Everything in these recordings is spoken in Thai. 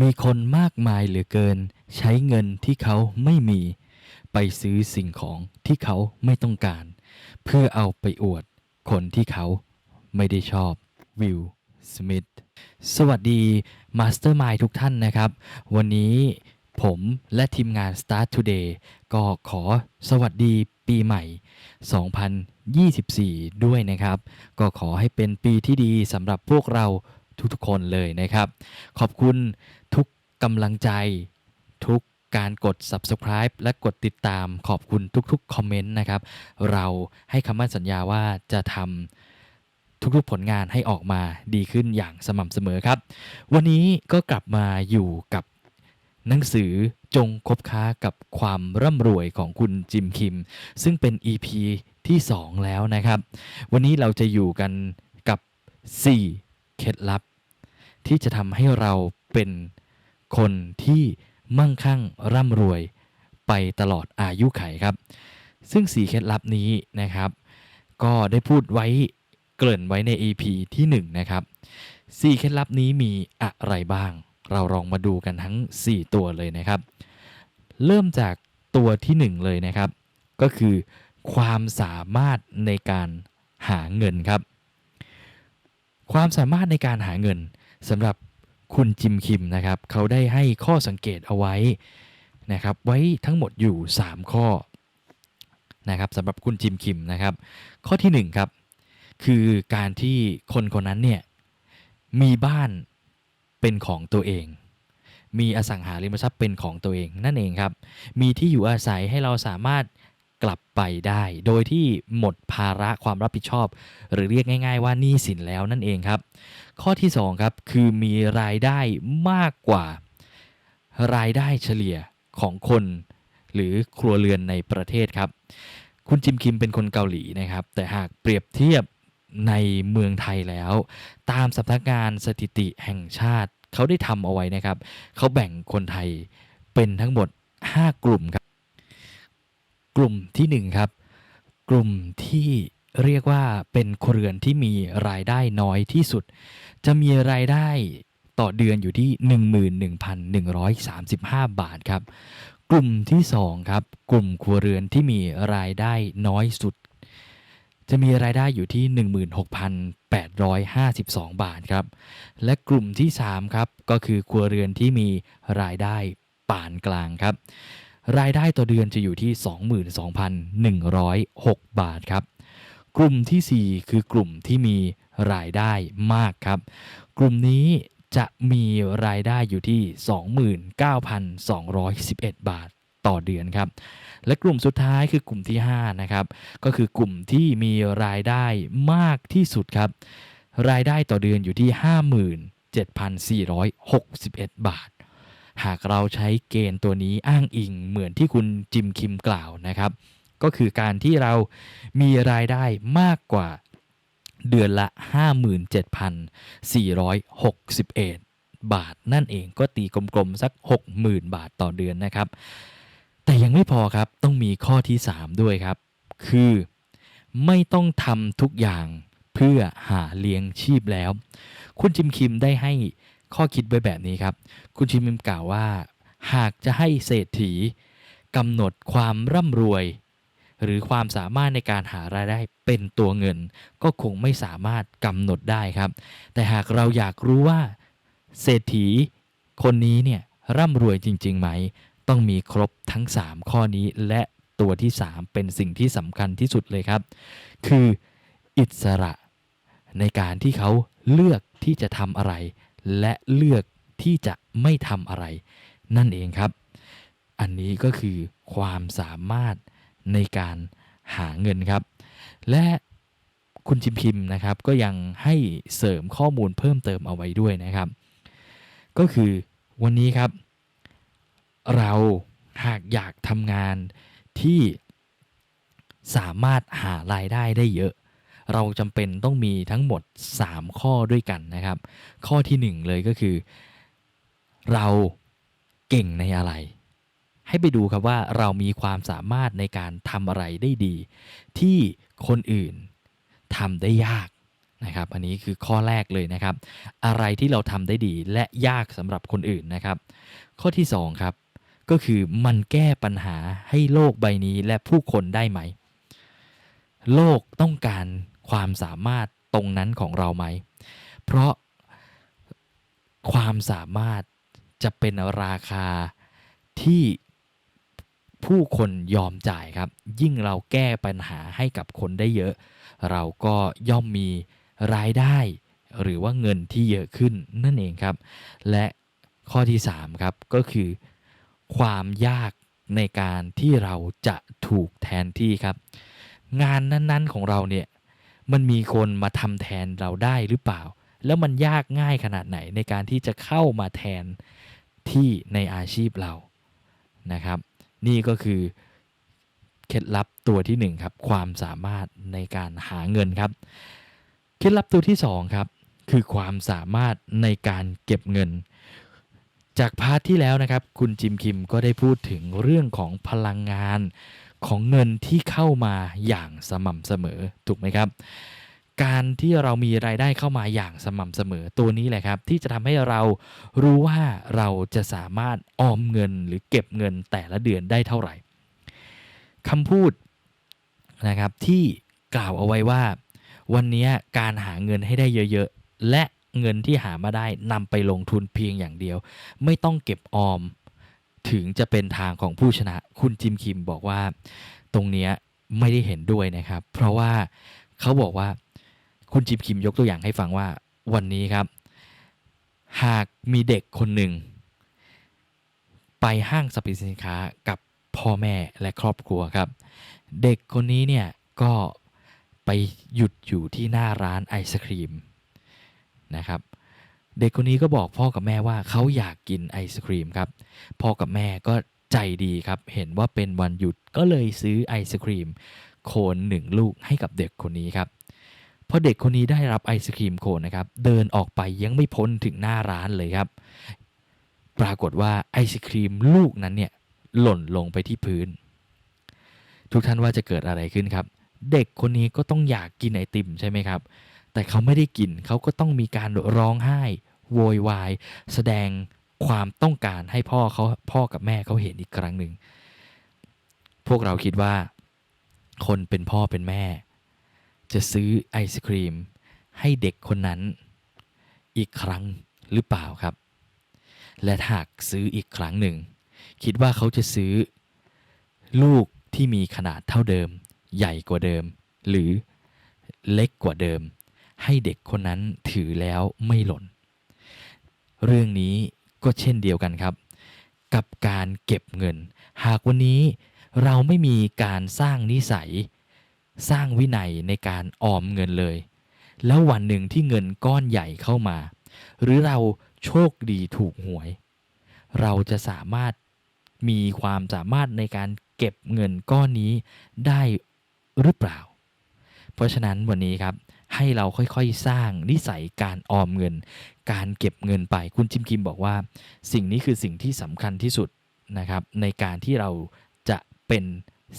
มีคนมากมายเหลือเกิน ใช้เงินที่เขาไม่มี ไปซื้อสิ่งของที่เขาไม่ต้องการ เพื่อเอาไปอวดคนที่เขาไม่ได้ชอบวิลสมิธสวัสดีมาสเตอร์มายทุกท่านนะครับ วันนี้ผมและทีมงาน Start Today ก็ขอสวัสดีปีใหม่ 2024 ด้วยนะครับ ก็ขอให้เป็นปีที่ดีสำหรับพวกเราทุกๆคนเลยนะครับ ขอบคุณ กำลังใจ ทุกการกด subscribe และกดติดตามขอบคุณทุกๆ คอมเมนต์นะครับ เราให้คำมั่นสัญญาว่าจะทำทุกๆ ผลงานให้ออกมาดีขึ้นอย่างสม่ำเสมอครับ วันนี้ก็กลับมาอยู่กับหนังสือจงคบค้ากับความร่ำรวยของคุณจิมคิม ซึ่งเป็น EP ที่ 2 แล้วนะครับ วันนี้เราจะอยู่กันกับ 4 เคล็ดลับ ที่จะทำให้เราเป็น คนที่มั่งคั่งร่ำรวยไปตลอดอายุไขครับ ซึ่ง 4 เคล็ดลับนี้นะครับ ก็ได้พูดไว้เกริ่นไว้ใน EP ที่ 1 นะครับ 4 เคล็ดลับนี้มีอะไรบ้าง เราลองมาดูกันทั้ง 4 ตัวเลยนะครับ เริ่มจากตัวที่ 1 เลยนะครับ ก็คือความสามารถในการหาเงินครับ ความสามารถในการหาเงินสำหรับ คุณจิมคิมนะครับเขาได้ให้ข้อสังเกตเอาไว้นะครับไว้ทั้งหมดอยู่ 3 ข้อนะครับสำหรับคุณจิมคิมนะครับ ข้อที่1ครับคือการที่คนคนนั้นเนี่ยมีบ้านเป็นของตัวเอง มีอสังหาริมทรัพย์เป็นของตัวเองนั่นเองครับ มีที่อยู่อาศัยให้เราสามารถกลับไปได้ โดยที่หมดภาระความรับผิดชอบ หรือเรียกง่าย ๆ ว่านี้สินแล้วนั่นเองครับ ข้อที่2ครับคือมีรายได้มากกว่ารายได้เฉลี่ยของคนหรือครัวเรือนในประเทศครับ คุณจิมคิมเป็นคนเกาหลีนะครับ แต่หากเปรียบเทียบในเมืองไทยแล้ว ตามสำนักงานสถิติแห่งชาติเขาได้ทำเอาไว้นะครับ เขาแบ่งคนไทยเป็นทั้งหมด 5 กลุ่มครับ กลุ่มที่ 1 ครับ กลุ่มที่ เรียกว่าเป็นครัวเรือนที่มีรายได้น้อยที่สุด จะมีรายได้ต่อเดือนอยู่ที่ 11,135 บาทครับ กลุ่มที่2ครับกลุ่มครัวเรือนที่มีรายได้น้อยสุด จะมีรายได้อยู่ที่ 16,852 บาทครับ และกลุ่มที่3ครับก็คือครัวเรือนที่มีรายได้ปานกลางครับ รายได้ต่อเดือนจะอยู่ที่ 22,106 บาทครับ กลุ่มทีสี่ 4 คือกลุ่มที่มีรายได้มากครับ กลุ่มนี้จะมีรายได้อยู่ที่ 29,211 บาทต่อเดือนครับ และกลุ่มสุดท้ายคือกลุ่มที่ 5 นะครับ ก็คือกลุ่มที่มีรายได้มากที่สุดครับ รายได้ต่อเดือนอยู่ที่ 57,461 บาท หากเราใช้เกณฑ์ตัวนี้อ้างอิงเหมือนที่คุณจิมคิมกล่าวนะครับ ก็คือการที่เรามีรายได้มากกว่าเดือนละ 57,461 บาทนั่นเองก็ตีกลมๆ สัก 60,000 บาทต่อเดือนนะครับ แต่ยังไม่พอครับต้องมีข้อที่ 3 ด้วยครับ คือไม่ต้องทำทุกอย่างเพื่อหาเลี้ยงชีพแล้ว คุณจิมคิมได้ให้ข้อคิดไว้แบบนี้ครับ คุณจิมคิมกล่าวว่า หากจะให้เศรษฐีกำหนดความร่ำรวย หรือความสามารถในการหารายได้เป็นตัวเงิน ก็คงไม่สามารถกำหนดได้ครับ แต่หากเราอยากรู้ว่า เศรษฐีคนนี้เนี่ยร่ำรวยจริง ๆ ไหม ต้องมีครบทั้ง 3 ข้อนี้และตัวที่ 3 เป็นสิ่งที่สำคัญที่สุดเลยครับ คืออิสระในการที่เขาเลือกที่จะทำอะไร และเลือกที่จะไม่ทำอะไร นั่นเองครับ อันนี้ก็คือความสามารถ ในการหาเงินครับ และคุณจิมพิมพ์นะครับก็ยังให้เสริมข้อมูลเพิ่มเติมเอาไว้ด้วยนะครับ ก็คือวันนี้ครับ เราหากอยากทำงานที่สามารถหารายได้ได้เยอะ เราจำเป็นต้องมีทั้งหมด 3 ข้อด้วยกันนะครับ ข้อทีหนึ่1 เลยก็คือ เราเก่งในอะไร ให้ไปดูครับว่าเรามีความสามารถในการทำอะไรได้ดี ที่คนอื่นทำได้ยากนะครับ อันนี้คือข้อแรกเลยนะครับ อะไรที่เราทำได้ดีและยากสำหรับคนอื่นนะครับ ข้อที่สองครับก็คือมันแก้ปัญหาให้โลกใบนี้และผู้คนได้ไหม โลกต้องการความสามารถตรงนั้นของเราไหม เพราะความสามารถจะเป็นราคาที่ ผู้คนยอมจ่ายครับ ยิ่งเราแก้ปัญหาให้กับคนได้เยอะ เราก็ย่อมมีรายได้ หรือว่าเงินที่เยอะขึ้นนั่นเองครับ และข้อที่3ครับก็คือ ความยากในการที่เราจะถูกแทนที่ครับ งานนั้นๆของเราเนี่ยมันมีคนมาทำแทนเราได้หรือเปล่า แล้วมันยากง่ายขนาดไหนในการที่จะเข้ามาแทนที่ในอาชีพเรานะครับ นี่ก็คือเคล็ดลับตัวที่หนึ่งครับความสามารถในการหาเงินครับ เคล็ดลับตัวที่สองครับคือความสามารถในการเก็บเงิน จากพาร์ทที่แล้วนะครับ คุณจิมคิมก็ได้พูดถึงเรื่องของพลังงานของเงินที่เข้ามาอย่างสม่ำเสมอถูกไหมครับ การที่เรามีรายได้เข้ามาอย่างสม่ำเสมอตัวนี้แหละครับ ที่จะทำให้เรารู้ว่าเราจะสามารถออมเงินหรือเก็บเงินแต่ละเดือนได้เท่าไหร่คำพูดนะครับที่กล่าวเอาไว้ว่า วันนี้การหาเงินให้ได้เยอะๆ และเงินที่หามาได้นำไปลงทุนเพียงอย่างเดียว ไม่ต้องเก็บออม ถึงจะเป็นทางของผู้ชนะ คุณจิมคิมบอกว่า ตรงนี้ไม่ได้เห็นด้วยนะครับ เพราะว่าเขาบอกว่า คุณจิมคิมยกตัวอย่างให้ฟังว่าวันนี้ครับ หากมีเด็กคนหนึ่ง ไปห้างสรรพสินค้ากับพ่อแม่และครอบครัวครับ เด็กคนนี้เนี่ยก็ไปหยุดอยู่ที่หน้าร้านไอศครีมนะครับเด็กคนนี้ก็บอกพ่อกับแม่ว่าเขาอยากกินไอศครีมครับพ่อกับแม่ก็ใจดีครับ เห็นว่าเป็นวันหยุดก็เลยซื้อไอศครีมโคนหนึ่งลูกให้กับเด็กคนนี้ครับ พอเด็กคนนี้ได้รับไอศครีมโคนนะครับ เดินออกไปยังไม่พ้นถึงหน้าร้านเลยครับ ปรากฏว่าไอศครีมลูกนั้นเนี่ยหล่นลงไปที่พื้น ทุกท่านว่าจะเกิดอะไรขึ้นครับ เด็กคนนี้ก็ต้องอยากกินไอติมใช่ไหมครับ แต่เขาไม่ได้กินเขาก็ต้องมีการร้องไห้โวยวาย แสดงความต้องการให้พ่อเขาพ่อกับแม่เขาเห็นอีกครั้งหนึ่งพวกเราคิดว่า คนเป็นพ่อเป็นแม่ จะซื้อไอศครีม ให้เด็กคนนั้น อีกครั้งหรือเปล่าครับ และหากซื้ออีกครั้งหนึ่ง คิดว่าเขาจะซื้อ ลูกที่มีขนาดเท่าเดิม ใหญ่กว่าเดิม หรือเล็กกว่าเดิม ให้เด็กคนนั้นถือแล้วไม่หล่น เรื่องนี้ก็เช่นเดียวกันครับ กับการเก็บเงิน หากวันนี้เราไม่มีการสร้างนิสัย สร้างวินัยในการออมเงินเลย แล้ววันหนึ่งที่เงินก้อนใหญ่เข้ามา หรือเราโชคดีถูกหวย เราจะสามารถมีความสามารถในการเก็บเงินก้อนนี้ได้หรือเปล่า เพราะฉะนั้นวันนี้ครับให้เราค่อยๆสร้างนิสัยการออมเงิน การเก็บเงินไป คุณจิมคิมบอกว่า สิ่งนี้คือสิ่งที่สำคัญที่สุดนะครับในการที่เราจะเป็น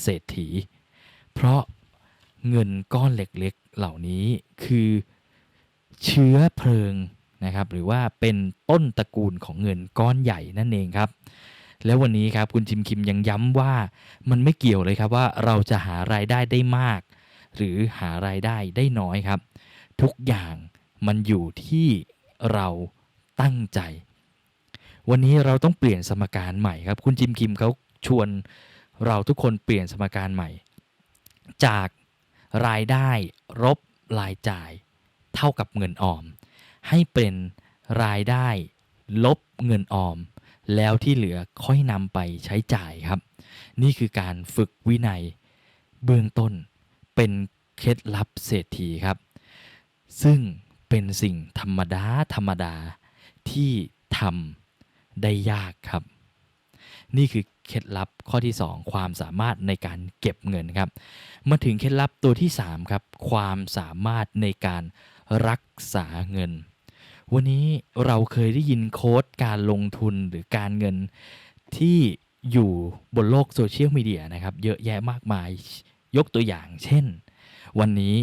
เศรษฐี เพราะ เงินก้อนเล็กๆเหล่านี้คือเชื้อเพลิงนะครับ หรือว่าเป็นต้นตระกูลของเงินก้อนใหญ่นั่นเองครับ แล้ววันนี้ครับคุณจิมคิมยังย้ำว่ามันไม่เกี่ยวเลยครับว่าเราจะหารายได้ได้มาก หรือหารายได้ได้น้อยครับ ทุกอย่างมันอยู่ที่เราตั้งใจ วันนี้เราต้องเปลี่ยนสมการใหม่ครับ คุณจิมคิมเขาชวนเราทุกคนเปลี่ยนสมการใหม่ จาก รายได้ลบรายจ่าย เท่ากับเงินออม ให้เป็นรายได้ลบเงินออม แล้วที่เหลือค่อยนำไปใช้จ่ายครับ นี่คือการฝึกวินัย เบื้องต้นเป็นเคล็ดลับเศรษฐีครับ ซึ่งเป็นสิ่งธรรมดาธรรมดาที่ทำได้ยากครับ นี่คือ เคล็ดลับข้อที่ 2 ความสามารถในการเก็บเงินครับมาถึงเคล็ดลับตัวที่3ครับความสามารถในการรักษาเงิน วันนี้เราเคยได้ยินโค้ดการลงทุนหรือการเงินที่อยู่บนโลกโซเชียลมีเดียนะครับเยอะแยะมากมายยกตัวอย่าง เช่น วันนี้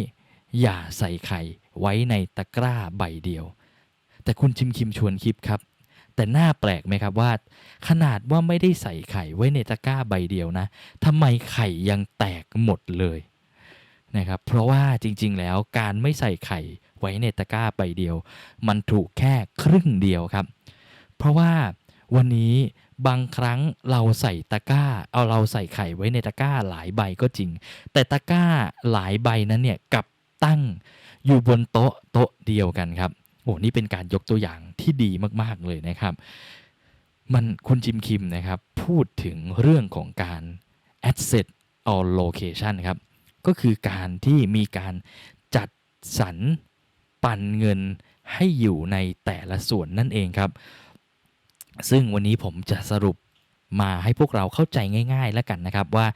อย่าใส่ไข่ไว้ในตะกร้าใบเดียว แต่คุณจิมคิมชวนคิดครับ แต่น่าแปลกไหมครับว่า ขนาดว่าไม่ได้ใส่ไข่ไว้ในตะกร้าใบเดียวนะทำไมไข่ยังแตกหมดเลยนะครับเพราะว่าจริงๆแล้วการไม่ใส่ไข่ไว้ในตะกร้าใบเดียว มันถูกแค่ครึ่งเดียวครับ เพราะว่าวันนี้บางครั้งเราใส่ตะกร้า เอาเราใส่ไข่ไว้ในตะกร้าหลายใบก็จริง แต่ตะกร้าหลายใบนั้นเนี่ยกับตั้งอยู่บนโต๊ะโต๊ะเดียวกันครับ โอ้นี่เป็นการยกตัวอย่างที่ดีมาก ๆ เลยนะครับ มันคุณจิมคิมนะครับพูดถึงเรื่องของการ asset or location ครับ ก็คือการที่มีการจัดสรรปันเงินให้อยู่ในแต่ละส่วนนั่นเองครับ ซึ่งวันนี้ผมจะสรุปมาให้พวกเราเข้าใจง่าย ๆ แล้วกันนะครับ ว่า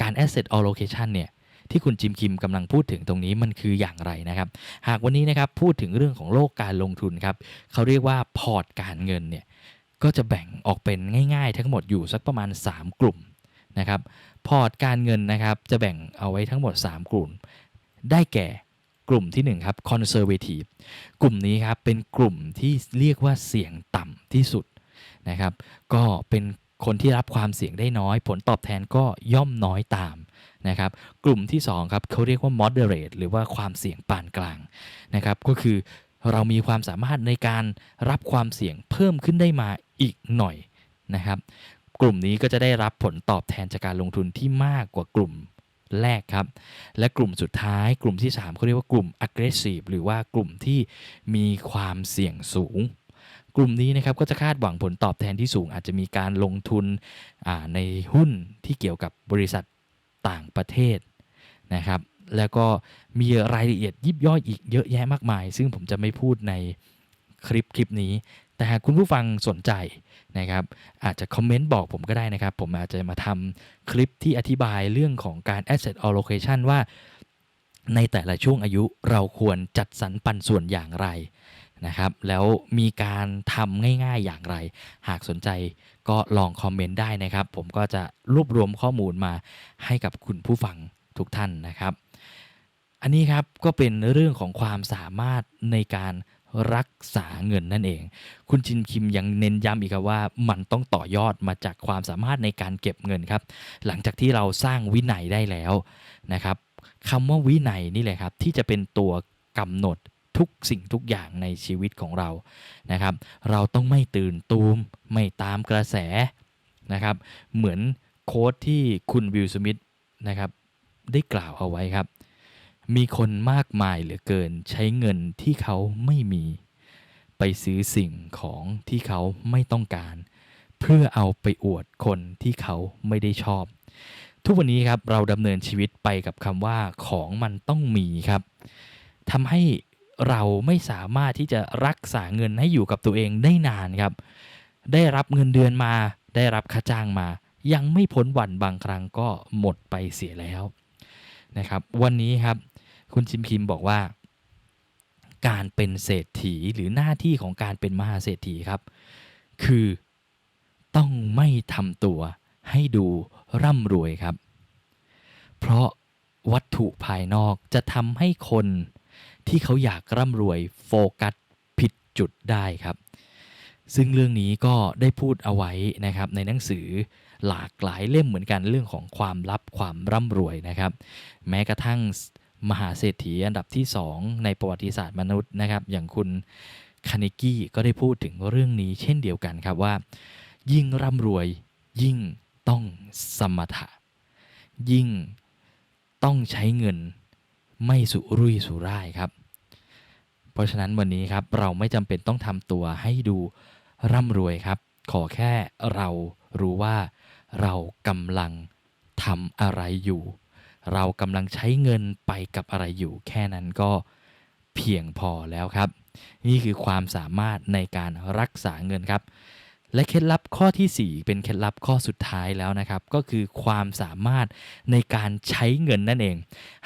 การ asset allocation เนี่ย ที่คุณจิมคิมกำลังพูดถึงตรงนี้มันคืออย่างไรนะครับ หากวันนี้นะครับพูดถึงเรื่องของโลกการลงทุนครับเขาเรียกว่าพอร์ตการเงินเนี่ยก็จะแบ่งออกเป็นง่ายๆ ทั้งหมดอยู่สักประมาณ 3 กลุ่มนะครับพอร์ตการเงินนะครับจะแบ่งเอาไว้ทั้งหมด 3 กลุ่ม ได้แก่กลุ่มที่1ครับ conservative กลุ่มนี้ครับเป็นกลุ่มที่เรียกว่าเสี่ยงต่ำที่สุดนะครับ ก็เป็นคนที่รับความเสี่ยงได้น้อย ผลตอบแทนก็ย่อมน้อยตาม นะครับกลุ่มที่2ครับเขาเรียกว่า moderate หรือว่าความเสี่ยงปานกลางนะครับก็คือเรามีความสามารถในการรับความเสี่ยงเพิ่มขึ้นได้มาอีกหน่อยนะครับกลุ่มนี้ก็จะได้รับผลตอบแทนจากการลงทุนที่มากกว่ากลุ่มแรกครับ และกลุ่มสุดท้าย กลุ่มที่ 3เขาเรียกว่ากลุ่ม aggressive หรือว่ากลุ่มที่มีความเสี่ยงสูง กลุ่มนี้นะครับก็จะคาดหวังผลตอบแทนที่สูง อาจจะมีการลงทุนในหุ้นที่เกี่ยวกับบริษัท ต่างประเทศนะครับ แล้วก็มีรายละเอียดยิบย่อยอีกเยอะแยะมากมาย ซึ่งผมจะไม่พูดในคลิปคลิปนี้ แต่หากคุณผู้ฟังสนใจนะครับ อาจจะคอมเมนต์บอกผมก็ได้นะครับ ผมอาจจะมาทำคลิปที่อธิบายเรื่องของการ asset allocation ว่าในแต่ละช่วงอายุเราควรจัดสรรปันส่วนอย่างไร นะครับ แล้วมีการทำง่ายๆอย่างไร หากสนใจก็ลองคอมเมนต์ได้นะครับ ผมก็จะรวบรวมข้อมูลมาให้กับคุณผู้ฟังทุกท่านนะครับ อันนี้ครับก็เป็นเรื่องของความสามารถในการรักษาเงินนั่นเอง คุณจินคิมยังเน้นย้ำอีกครับว่ามันต้องต่อยอดมาจากความสามารถในการเก็บเงินครับ หลังจากที่เราสร้างวินัยได้แล้วนะครับคำว่าวินัยนี่แหละครับที่จะเป็นตัวกำหนด ทุกสิ่งทุกอย่างในชีวิตของเรานะครับ เราต้องไม่ตื่นตูมไม่ตามกระแสนะครับ เหมือนโค้ดที่คุณวิลสมิธนะครับได้กล่าวเอาไว้ครับ มีคนมากมายเหลือเกินใช้เงินที่เขาไม่มีไปซื้อสิ่งของที่เขาไม่ต้องการ เพื่อเอาไปอวดคนที่เขาไม่ได้ชอบ ทุกวันนี้ครับเราดำเนินชีวิตไปกับคำว่าของมันต้องมีครับทำให้ เราไม่สามารถที่จะรักษาเงินให้อยู่กับตัวเองได้นานครับ ได้รับเงินเดือนมา ได้รับค่าจ้างมา ยังไม่พ้นวันบางครั้งก็หมดไปเสียแล้วนะครับ วันนี้ครับ คุณชิมคิมบอกว่า การเป็นเศรษฐีหรือหน้าที่ของการเป็นมหาเศรษฐีครับ คือต้องไม่ทำตัวให้ดูร่ำรวยครับ เพราะวัตถุภายนอกจะทำให้คน ที่เขาอยากร่ำรวยโฟกัสผิดจุดได้ครับ ซึ่งเรื่องนี้ก็ได้พูดเอาไว้นะครับในหนังสือหลากหลายเล่มเหมือนกันเรื่องของความลับความร่ำรวยนะครับ แม้กระทั่งมหาเศรษฐีอันดับที่ 2 ในประวัติศาสตร์มนุษย์นะครับ อย่างคุณคานิกี้ก็ได้พูดถึงเรื่องนี้เช่นเดียวกันครับว่า ยิ่งร่ำรวยยิ่งต้องสมถะ ยิ่งต้องใช้เงินไม่สุรุ่ยสุร่ายครับ เพราะฉะนั้นวันนี้ครับเราไม่จำเป็นต้องทำตัวให้ดูร่ำรวยครับ ขอแค่เรารู้ว่าเรากำลังทำอะไรอยู่ เรากำลังใช้เงินไปกับอะไรอยู่ แค่นั้นก็เพียงพอแล้วครับ นี่คือความสามารถในการรักษาเงินครับ และเคล็ดลับข้อที่ 4 เป็นเคล็ดลับข้อสุดท้ายแล้วนะครับ ก็คือความสามารถในการใช้เงินนั่นเอง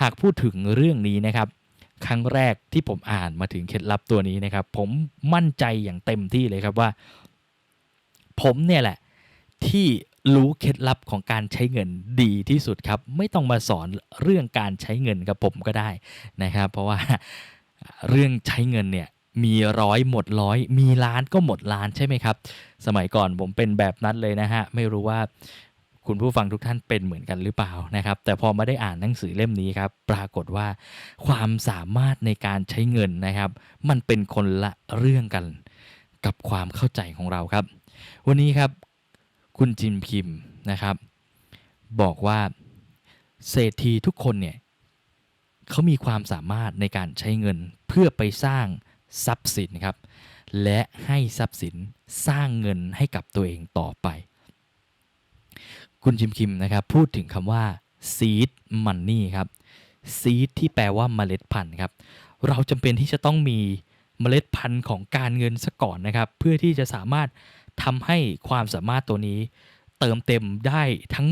หากพูดถึงเรื่องนี้นะครับ ครั้งแรกที่ผมอ่านมาถึงเคล็ดลับตัวนี้นะครับ ผมมั่นใจอย่างเต็มที่เลยครับว่า ผมเนี่ยแหละ ที่รู้เคล็ดลับของการใช้เงินดีที่สุดครับ ไม่ต้องมาสอนเรื่องการใช้เงินกับผมก็ได้นะครับ เพราะว่าเรื่องใช้เงินเนี่ยมีร้อยหมดร้อย มีล้านก็หมดล้านใช่ไหมครับ สมัยก่อนผมเป็นแบบนั้นเลยนะฮะ ไม่รู้ว่า คุณผู้ฟังทุกท่านเป็นเหมือนกันหรือเปล่านะครับ แต่พอมาได้อ่านหนังสือเล่มนี้ครับ ปรากฏว่าความสามารถในการใช้เงินนะครับ มันเป็นคนละเรื่องกันกับความเข้าใจของเราครับ วันนี้ครับคุณจิมพิมพ์นะครับ บอกว่าเศรษฐีทุกคนเนี่ยเขามีความสามารถในการใช้เงินเพื่อไปสร้างทรัพย์สินครับ และให้ทรัพย์สินสร้างเงินให้กับตัวเองต่อไป คุณจิมคิมนะครับพูดถึงคำว่า seed money ครับ seed ที่แปลว่าเมล็ดพันธุ์ครับ เราจำเป็นที่จะต้องมีเมล็ดพันธุ์ของการเงินซะก่อนนะครับ เพื่อที่จะสามารถทำให้ความสามารถตัวนี้เติมเต็มได้ทั้ง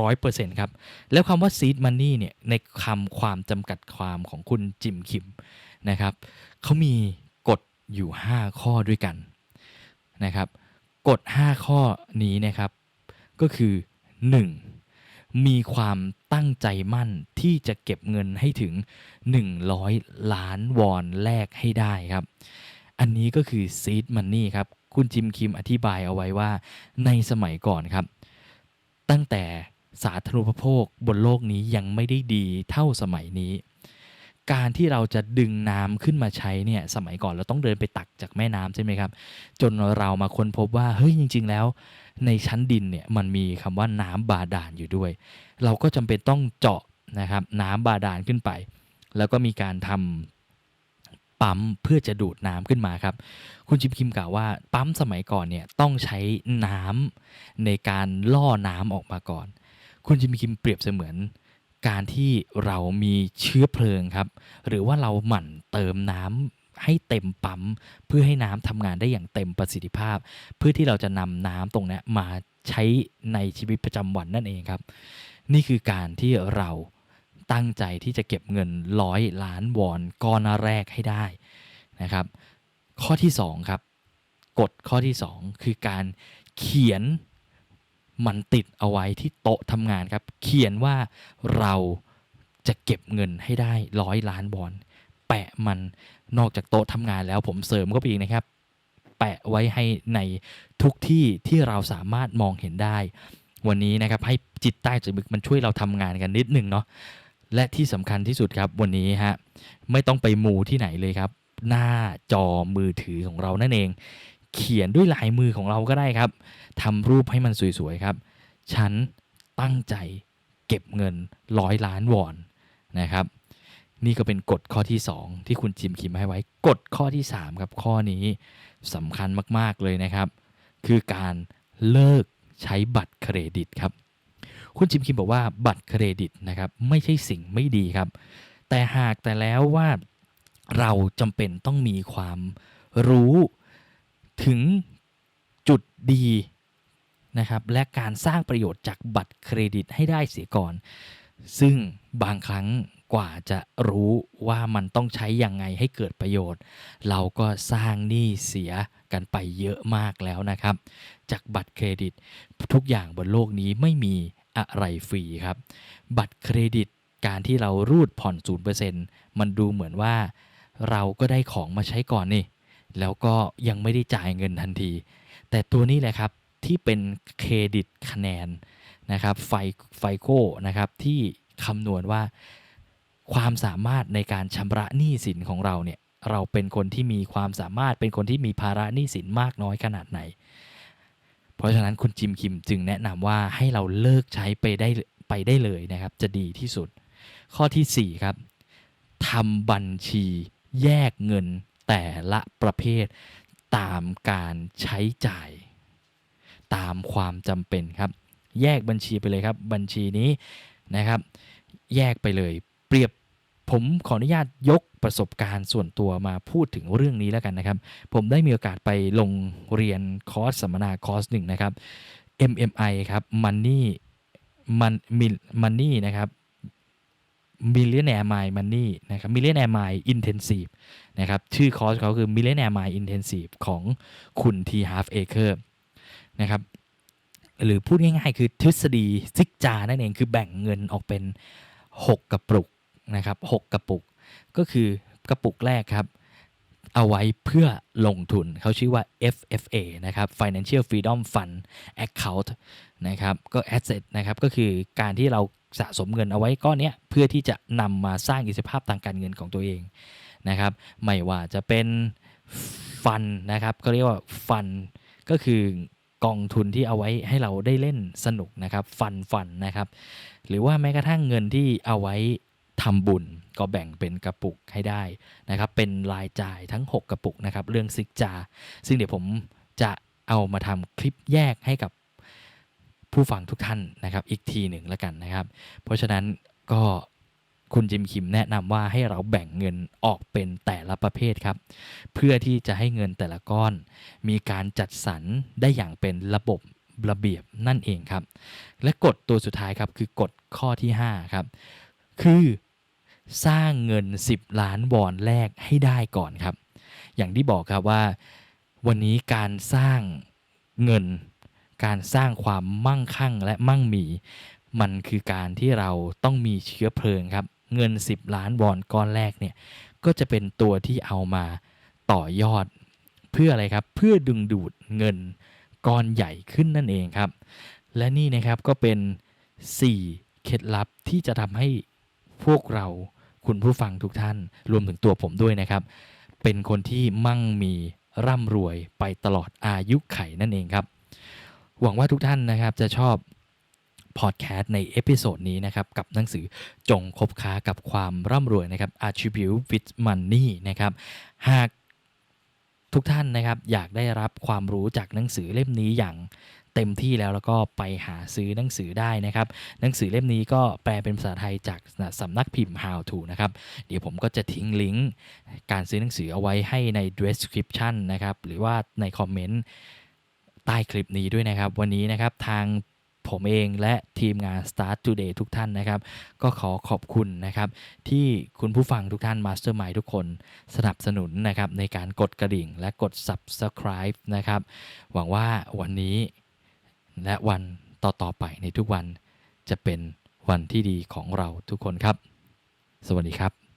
100%ครับ แล้วคำว่า seed money เนี่ยในคำความจำกัดความของคุณจิมคิมนะครับเขามีกฎอยู่ 5 ข้อด้วยกันนะครับกฎ 5 ข้อนี้นะครับ ก็คือ 1. มีความตั้งใจมั่นที่จะเก็บเงินให้ถึง 100 ล้านวอนแรกให้ได้ครับ อันนี้ก็คือซีดมันนี่ครับ คุณจิมคิมอธิบายเอาไว้ว่าในสมัยก่อนครับ ตั้งแต่สาธารณูปโภคบนโลกนี้ยังไม่ได้ดีเท่าสมัยนี้ การที่เราจะดึงน้ำขึ้นมาใช้เนี่ยสมัยก่อนเราต้องเดินไปตักจากแม่น้ำใช่ไหมครับ จนเรามาค้นพบว่าเฮ้ยจริง ๆ แล้ว ในชั้นดินเนี่ยมันมีคำว่าน้ำบาดาลอยู่ด้วย เราก็จำเป็นต้องเจาะนะครับน้ำบาดาลขึ้นไป แล้วก็มีการทำปั๊มเพื่อจะดูดน้ำขึ้นมาครับ คุณจิมคิมกล่าวว่าปั๊มสมัยก่อนเนี่ยต้องใช้น้ำในการล่อน้ำออกมาก่อน คุณจิมคิมเปรียบเสมือน การที่เรามีเชื้อเพลิงครับ หรือว่าเราหมั่นเติมน้ำให้เต็มปั๊ม เพื่อให้น้ำทำงานได้อย่างเต็มประสิทธิภาพ เพื่อที่เราจะนำน้ำตรงเนี้ยมาใช้ในชีวิตประจำวันนั่นเองครับ นี่คือการที่เราตั้งใจที่จะเก็บเงินร้อยล้านวอนก้อนแรกให้ได้นะครับ ข้อที่2ครับ กฎข้อที่2คือการเขียน มันติดเอาไว้ที่โต๊ะทำงานครับ เขียนว่าเราจะเก็บเงินให้ได้ร้อยล้านวอนแปะมันนอกจากโต๊ะทำงานแล้วผมเสริมก็ไปอีกนะครับ แปะไว้ให้ในทุกที่ที่เราสามารถมองเห็นได้ วันนี้นะครับให้จิตใต้สำนึกมันช่วยเราทำงานกันนิดนึงเนาะและที่สำคัญที่สุดครับวันนี้ฮะไม่ต้องไปมูที่ไหนเลยครับ หน้าจอมือถือของเรานั่นเอง เขียนด้วยลายมือของเราก็ได้ครับทำรูปให้มันสวยๆครับ ฉันตั้งใจเก็บเงินร้อยล้านวอนนะครับ นี่ก็เป็นกฎข้อที่ 2 ที่คุณจิมคิมให้ไว้กฎข้อที่ 3 ครับ ข้อนี้สำคัญมากๆเลยนะครับ คือการเลิกใช้บัตรเครดิตครับ คุณจิมคิมบอกว่าบัตรเครดิตนะครับไม่ใช่สิ่งไม่ดีครับ แต่หากแต่แล้วว่าเราจำเป็นต้องมีความรู้ ถึงจุดดีนะครับและการสร้างประโยชน์จากบัตรเครดิตให้ได้เสียก่อน ซึ่งบางครั้งกว่าจะรู้ว่ามันต้องใช้ยังไงให้เกิดประโยชน์ เราก็สร้างหนี้เสียกันไปเยอะมากแล้วนะครับ จากบัตรเครดิต ทุกอย่างบนโลกนี้ไม่มีอะไรฟรีครับ บัตรเครดิตการที่เรารูดผ่อน 0%มันดูเหมือนว่า เราก็ได้ของมาใช้ก่อนนี่ แล้วก็ยังไม่ได้จ่ายเงินทันที แต่ตัวนี้แหละครับที่เป็นเครดิตคะแนนนะครับไฟไฟโก้นะครับที่คำนวณว่าความสามารถในการชำระหนี้สินของเราเนี่ยเราเป็นคนที่มีความสามารถเป็นคนที่มีภาระหนี้สินมากน้อยขนาดไหน เพราะฉะนั้นคุณจิมคิมจึงแนะนำว่าให้เราเลิกใช้ไปได้ไปได้เลยนะครับ จะดีที่สุด ข้อทีสี่4 ครับทำบัญชีแยกเงิน แต่ละประเภทตามการใช้จ่าย ตามความจำเป็นครับ แยกบัญชีไปเลยครับ บัญชีนี้นะครับ แยกไปเลย เปรียบผมขออนุญาตยกประสบการณ์ส่วนตัวมาพูดถึงเรื่องนี้แล้วกันนะครับ ผมได้มีโอกาสไปลงเรียนคอร์สสัมมนาคอร์สหนึ่งนะครับ MMI ครับ Money มันมิลมันนี่นะครับ Millionaire Mind Money นะครับ Millionaire Mind Intensive นะครับชื่อคอร์สเขาคือ Millionaire Mind Intensive ของคุณ T Half Acre นะครับหรือพูดง่ายๆ คือทฤษฎีซิกจานั่นเองคือแบ่งเงินออกเป็น 6 กระปุกนะครับ6กระปุก ก็คือกระปุกแรกครับ เอาไว้เพื่อลงทุนเขาชื่อว่า FFA นะครับ Financial Freedom Fund Account นะครับก็ asset นะครับก็คือการที่เราสะสมเงินเอาไว้ก้อนเนี้ยเพื่อที่จะนำมาสร้างอิสรภาพทางการเงินของตัวเองนะครับไม่ว่าจะเป็นฟันนะครับก็เรียกว่าฟันก็คือกองทุนที่เอาไว้ให้เราได้เล่นสนุกนะครับฟันฟันนะครับ หรือว่าแม้กระทั่งเงินที่เอาไว้ ทำบุญก็แบ่งเป็นกระปุกให้ได้นะครับเป็นรายจ่ายทั้ง 6 กระปุกนะครับเรื่องซิกจา ซึ่งเดี๋ยวผมจะเอามาทำคลิปแยกให้กับผู้ฟังทุกท่านนะครับอีกทีหนึ่งแล้วกันนะครับ เพราะฉะนั้นก็คุณจิมคิมแนะนำว่าให้เราแบ่งเงินออกเป็นแต่ละประเภทครับ เพื่อที่จะให้เงินแต่ละก้อน มีการจัดสรรได้อย่างเป็นระบบระเบียบนั่นเองครับ และกฎตัวสุดท้ายครับคือกฎข้อที่5ครับคือ สร้างเงิน 10 ล้านวอนแรกให้ได้ก่อนครับ อย่างที่บอกครับว่า วันนี้การสร้างเงิน การสร้างความมั่งคั่งและมั่งมี มันคือการที่เราต้องมีเชื้อเพลิงครับ เงิน 10 ล้านวอนก้อนแรกเนี่ยก็จะเป็นตัวที่เอามาต่อยอด เพื่ออะไรครับเพื่อดึงดูดเงินก้อนใหญ่ขึ้นนั่นเองครับ และนี่นะครับก็เป็น 4 เคล็ดลับที่จะทำให้พวกเรา คุณผู้ฟังทุกท่าน รวมถึงตัวผมด้วยนะครับ เป็นคนที่มั่งมีร่ำรวยไปตลอดอายุไขนั่นเองครับ หวังว่าทุกท่านนะครับจะชอบพอดแคสต์ในเอพิโซดนี้นะครับ กับหนังสือจงคบค้ากับความร่ำรวยนะครับ Attribute with Money นะครับ หากทุกท่านนะครับอยากได้รับความรู้จากหนังสือเล่มนี้อย่างเต็มที่แล้วแล้วก็ไปหาซื้อหนังสือได้นะครับ หนังสือเล่มนี้ก็แปลเป็นภาษาไทยจากสำนักพิมพ์ How to นะครับ เดี๋ยวผมก็จะทิ้งลิงก์การซื้อหนังสือเอาไว้ให้ใน description นะครับ หรือว่าในคอมเมนต์ใต้คลิปนี้ด้วยนะครับ วันนี้นะครับทางผมเองและทีมงาน Start Today ทุกท่านนะครับ ก็ขอขอบคุณนะครับ ที่คุณผู้ฟังทุกท่าน Mastermind ทุกคนสนับสนุนนะครับ ในการกดกระดิ่งและกด Subscribe นะครับ หวังว่าวันนี้ และวันต่อๆไปในทุกวันจะเป็นวันที่ดีของเราทุกคนครับ สวัสดีครับ